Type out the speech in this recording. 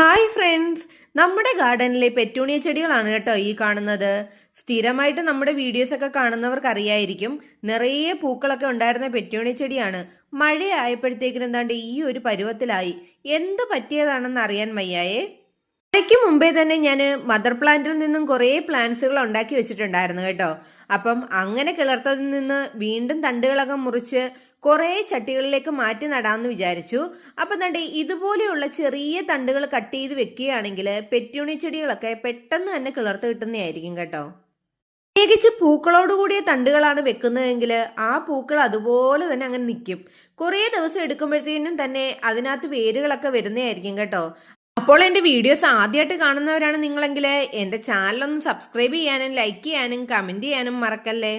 Hi friends. നമ്മുടെ ഗാർഡനിലെ petunia ചെടികളാണ് കേട്ടോ ഈ കാണുന്നത്. സ്ഥിരമായിട്ട് നമ്മുടെ വീഡിയോസ് ഒക്കെ കാണുന്നവർക്ക് അറിയായിരിക്കും നിറയെ പൂക്കളൊക്കെ ഉണ്ടായിരുന്ന പെറ്റൂണിയ ചെടിയാണ്. മഴയായപ്പോഴത്തേക്കിനും എന്താണ്ട് ഈ ഒരു പരുവത്തിലായി. എന്ത് പറ്റിയതാണെന്ന് അറിയാൻ വയ്യായേ. മഴയ്ക്ക് മുമ്പേ തന്നെ ഞാൻ മദർ പ്ലാന്റിൽ നിന്നും കുറേ പ്ലാന്റ്സുകൾ ഉണ്ടാക്കി വെച്ചിട്ടുണ്ടായിരുന്നു കേട്ടോ. അപ്പം അങ്ങനെ കിളർത്തതിൽ നിന്ന് വീണ്ടും തണ്ടുകളൊക്കെ മുറിച്ച് കുറേ ചട്ടികളിലേക്ക് മാറ്റി നടാമെന്ന് വിചാരിച്ചു. അപ്പം തണ്ടേ ഇതുപോലെയുള്ള ചെറിയ തണ്ടുകൾ കട്ട് ചെയ്ത് വെക്കുകയാണെങ്കിൽ പെറ്റ്യൂണി ചെടികളൊക്കെ പെട്ടെന്ന് തന്നെ കിളർത്ത് കിട്ടുന്നതായിരിക്കും കേട്ടോ. പ്രത്യേകിച്ച് പൂക്കളോട് കൂടിയ തണ്ടുകളാണ് വെക്കുന്നതെങ്കിൽ ആ പൂക്കൾ അതുപോലെ തന്നെ അങ്ങനെ നിൽക്കും. കുറേ ദിവസം എടുക്കുമ്പോഴത്തേനും തന്നെ അതിനകത്ത് വേരുകളൊക്കെ വരുന്നതായിരിക്കും കേട്ടോ. അപ്പോൾ എന്റെ വീഡിയോസ് ആദ്യമായിട്ട് കാണുന്നവരാണ് നിങ്ങളെങ്കിൽ എന്റെ ചാനലൊന്ന് സബ്സ്ക്രൈബ് ചെയ്യാനും ലൈക്ക് ചെയ്യാനും കമന്റ് ചെയ്യാനും മറക്കല്ലേ?